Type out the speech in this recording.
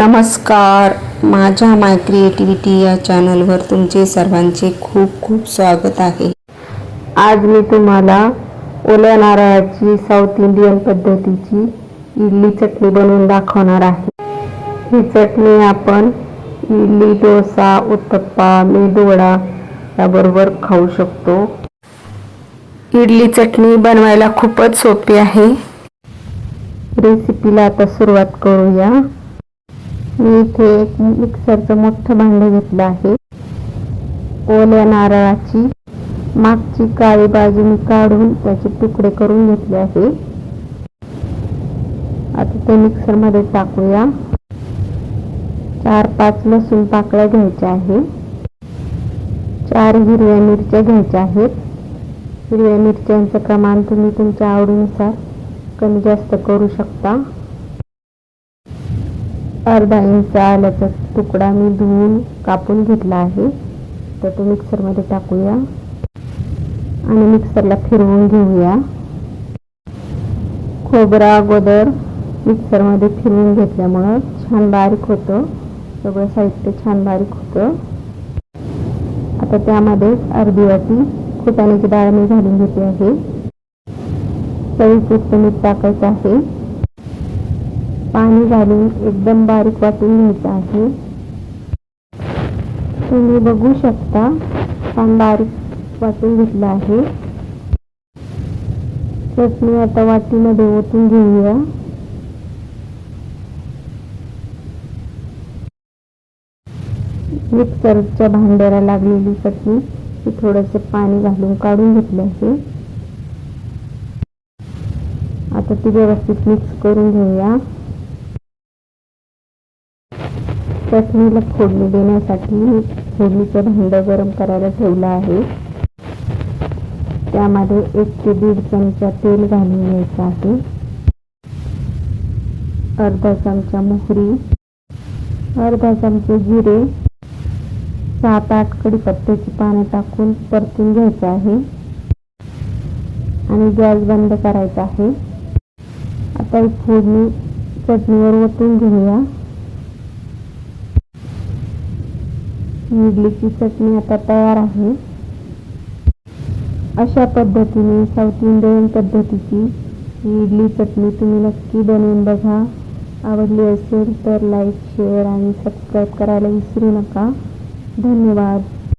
नमस्कार. माझ्या माय क्रिएटिव्हिटी या चॅनलवर तुमचे सर्वांचे खूप खूप स्वागत आहे. आज मी तुम्हाला ओल्या नारळाची साऊथ इंडियन पद्धतीची इडली चटणी बनवून दाखवणार आहे. ही चटणी आपण इडली डोसा उत्तप्पा मेदोडा याबरोबर खाऊ शकतो. इडली चटणी बनवायला खूपच सोपी आहे. रेसिपीला आता सुरुवात करूया. मी इथे एक मिक्सरचं मोठं भांडं घेतलं आहे. ओल्या नारळाची मागची काळी बाजू मी काढून त्याचे तुकडे करून घेतले आहे. आता ते मिक्सरमध्ये टाकूया. चार पाच लसूण पाकळ्या घ्यायच्या आहे चार हिरव्या मिरच्या घ्यायच्या आहेत. हिरव्या मिरच्यांचं प्रमाण तुम्ही तुमच्या आवडीनुसार कमी जास्त करू शकता. अर्धा इंच आल्याचा तुकडा मी धुवून कापून घेतला आहे. तर तो मिक्सरमध्ये टाकूया. आणि मिक्सरला फिरवून घेऊया. खोबरा अगोदर मिक्सरमध्ये फिरवून घेतल्यामुळं छान बारीक होतं. सगळं साहित्य छान बारीक होतं. आता त्यामध्ये अर्धी वाटी खुटाण्याची डाळ मी घालून घेते आहे. चवीपुरतं मीठ टाकायचं आहे. पाणी घालून एकदम बारीक वाटून घ्यायचं आहे. तुम्ही बघू शकता छान बारीक वाटून घेतलं आहे. चटणी आता वाटीमध्ये ओतून घेऊया. मिक्सरच्या भांड्याला लागलेली चटणी ती थोडंसं पाणी घालून काढून घेतलं आहे. आता ती व्यवस्थित मिक्स करून घेऊया. चटणीला फोडणी देण्यासाठी फोडणीचं भांडं गरम करायला ठेवलं आहे. त्यामध्ये एक ते दीड चमचा तेल घालून घ्यायचं आहे. अर्धा चमचा मोहरी अर्धा चमचे जिरे सात आठ कडीपत्त्याची पानं टाकून परतून घ्यायचं आहे. आणि गॅस बंद करायचा आहे. आता ही फोडणी चटणीवर ओतून घेऊया. इडलीची चटणी आता तयार आहे. अशा पद्धतीने साऊथ इंडियन पद्धतीची ही इडली चटणी तुम्ही नक्की बनवून बघा. आवडली असेल तर लाईक शेअर आणि सबस्क्राईब करायला विसरू नका. धन्यवाद.